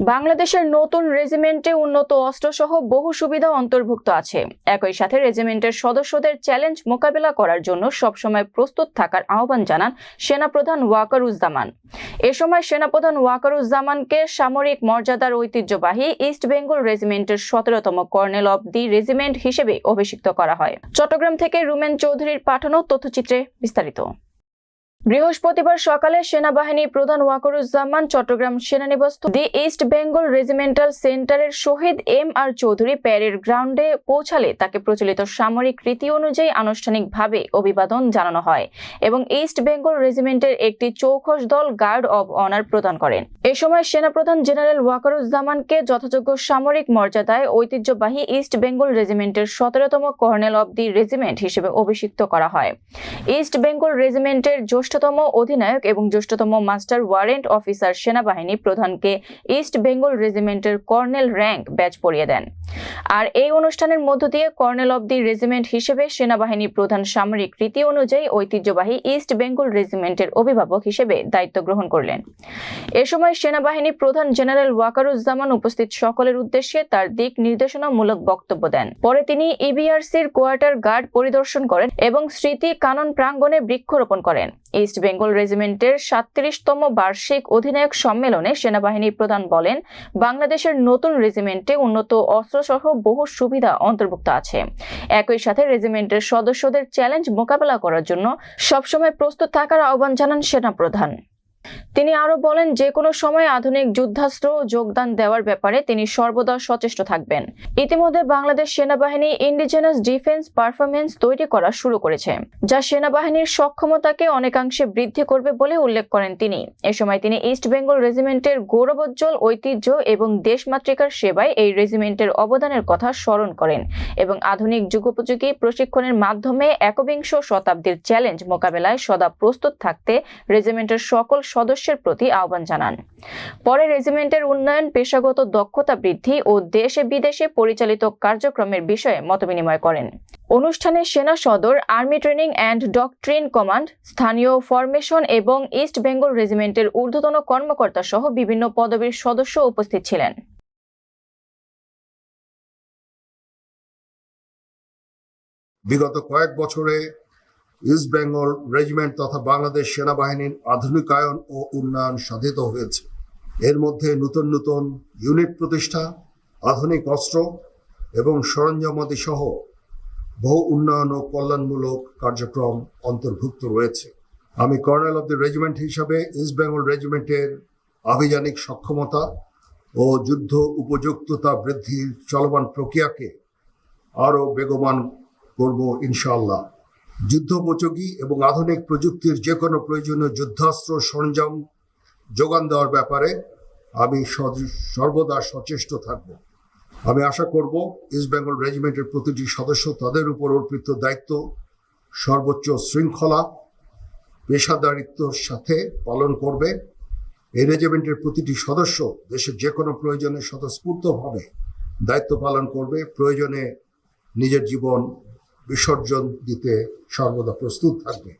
বাংলাদেশের নতুন রেজিমেন্টে উন্নত অস্ত্রসহ বহু সুবিধা অন্তর্ভুক্ত আছে। একই সাথে রেজিমেন্টের সদস্যদের চ্যালেঞ্জ মোকাবেলা করার জন্য সবসময় প্রস্তুত থাকার আহ্বান জানান সেনাপ্রধান ওয়াকারুজ্জামান। এ সময় সেনাপ্রধান ওয়াকারুজ্জামানকে সামরিক মর্যাদার ঐতিহ্যবাহী ইস্ট বেঙ্গল রেজিমেন্টের সতেরোতম কর্নেল অব দি রেজিমেন্ট হিসেবে অভিষিক্ত করা হয়। চট্টগ্রাম থেকে রুমেন চৌধুরীর পাঠানো তথ্যচিত্রে বিস্তারিত। বৃহস্পতিবার সকালে সেনাবাহিনী প্রধান ওয়াকরুজ্জামান চট্টগ্রাম সেনানিবাস্ত দি ইস্ট বেঙ্গল রেজিমেন্টাল সেন্টারের শহীদ এম আর চৌধুরী প্যারেড গ্রাউন্ডে পৌঁছালে তাকে প্রচলিত সামরিক রীতি অনুযায়ী আনুষ্ঠানিকভাবে অভিবাদন জানানো হয় এবং ইস্ট বেঙ্গল রেজিমেন্টের একটি চৌখস দল গার্ড অব অনার প্রদান করেন। এ সময় সেনাপ্রধান জেনারেল ওয়াকারুজ্জামানকে যথাযোগ্য সামরিক মর্যাদায় ঐতিহ্যবাহী ইস্ট বেঙ্গল রেজিমেন্টের সতেরোতম কর্নেল অব দি রেজিমেন্ট হিসেবে অভিষিক্ত করা হয়। ইস্ট বেঙ্গল রেজিমেন্টের জ্যেষ্ঠতম অধিনায়ক এবং জ্যেষ্ঠতম মাস্টার ওয়ারেন্ট অফিসার সেনাবাহিনী প্রধানকে ইস্ট বেঙ্গল রেজিমেন্টের কর্নেল র্যাঙ্ক ব্যাচ পরিয়ে দেন। আর এই অনুষ্ঠানের মধ্য দিয়ে কর্নেল অব দি রেজিমেন্ট হিসেবে সেনাবাহিনী প্রধান সামরিক রীতি অনুযায়ী ঐতিহ্যবাহী ইস্ট বেঙ্গল রেজিমেন্টের অভিভাবক হিসেবে দায়িত্ব গ্রহণ করলেন। এ সময় সেনাবাহিনী প্রধান জেনারেল ওয়াকারুজ্জামান উপস্থিত সকলের উদ্দেশ্যে তার দিক নির্দেশনামূলক বক্তব্য দেন। পরে তিনি ইবিআরসির কোয়ার্টার গার্ড পরিদর্শন করেন এবং স্মৃতি কানন প্রাঙ্গণে বৃক্ষরোপণ করেন। ইস্ট বেঙ্গল রেজিমেন্টের সাতত্রিশতম বার্ষিক অধিনায়ক সম্মেলনে সেনাবাহিনী প্রধান বলেন, বাংলাদেশের নতুন রেজিমেন্টে উন্নত অস্ত্রসহ বহু সুবিধা অন্তর্ভুক্ত আছে। একই সাথে রেজিমেন্টের সদস্যদের চ্যালেঞ্জ মোকাবেলা করার জন্য সবসময় প্রস্তুত থাকার আহ্বান জানান সেনাপ্রধান। তিনি আরও বলেন যে কোনো সময় আধুনিক যুদ্ধাস্ত্র যোগদান দেওয়ার ব্যাপারে তিনি সর্বদা সচেষ্ট থাকবেন। ইতিমধ্যে বাংলাদেশ সেনাবাহিনী ইন্ডিজেনাস ডিফেন্স পারফরমেন্স তৈরি করা শুরু করেছে, যা সেনাবাহিনীর সক্ষমতাকে অনেকাংশে বৃদ্ধি করবে বলে উল্লেখ করেন তিনি। এ সময় তিনি ইস্ট বেঙ্গল রেজিমেন্টের গৌরবোজ্জ্বল ঐতিহ্য এবং দেশমাতৃকার সেবায় এই রেজিমেন্টের অবদানের কথা স্মরণ করেন এবং আধুনিক যুগোপযোগী প্রশিক্ষণের মাধ্যমে একবিংশ শতাব্দীর চ্যালেঞ্জ মোকাবেলায় সদা প্রস্তুত থাকতে রেজিমেন্টের সকল সদস্যের প্রতি আহ্বান জানান। পরে রেজিমেন্টের উন্নয়ন, পেশাগত দক্ষতা বৃদ্ধি ও দেশে বিদেশে পরিচালিত কার্যক্রমের বিষয়ে মতবিনিময় করেন। অনুষ্ঠানে সেনা সদর, army training and doctrine command, স্থানীয় ফরমেশন এবং ইস্ট বেঙ্গল রেজিমেন্টের ঊর্ধ্বতন কর্মকর্তা সহ বিভিন্ন পদবীর সদস্য উপস্থিত ছিলেন। বিগত কয়েক বছরে ইস্ট বেঙ্গল রেজিমেন্ট তথা বাংলাদেশ সেনাবাহিনীর আধুনিকায়ন ও উন্নয়ন সাধিত হয়েছে। এর মধ্যে নতুন নতুন ইউনিট প্রতিষ্ঠা, আধুনিক অস্ত্র এবং সরঞ্জামাদি সহ বহু উন্নয়ন ও কল্যাণমূলক কার্যক্রম অন্তর্ভুক্ত রয়েছে। আমি কর্নেল অব দ্য রেজিমেন্ট হিসাবে ইস্ট বেঙ্গল রেজিমেন্টের আভিযানিক সক্ষমতা ও যুদ্ধ উপযুক্ততা বৃদ্ধির চলমান প্রক্রিয়াকে আরও বেগবান করব ইনশাআল্লাহ। যুদ্ধোপযোগী এবং আধুনিক প্রযুক্তির যে কোনো প্রয়োজনীয় যুদ্ধাস্ত্র সরঞ্জাম যোগান দেওয়ার ব্যাপারে আমি সর্বদা সচেষ্ট থাকব। আমি আশা করব ইস্ট বেঙ্গল রেজিমেন্টের প্রতিটি সদস্য তাদের উপর অর্পিত দায়িত্ব, সর্বোচ্চ শৃঙ্খলা, পেশাদারিত্বর সাথে পালন করবে। এই রেজিমেন্টের প্রতিটি সদস্য দেশের যে কোনো প্রয়োজনে স্বতঃস্ফূর্তভাবে দায়িত্ব পালন করবে। প্রয়োজনে নিজের জীবন বিসর্জন দিতে সর্বদা প্রস্তুত থাকবে।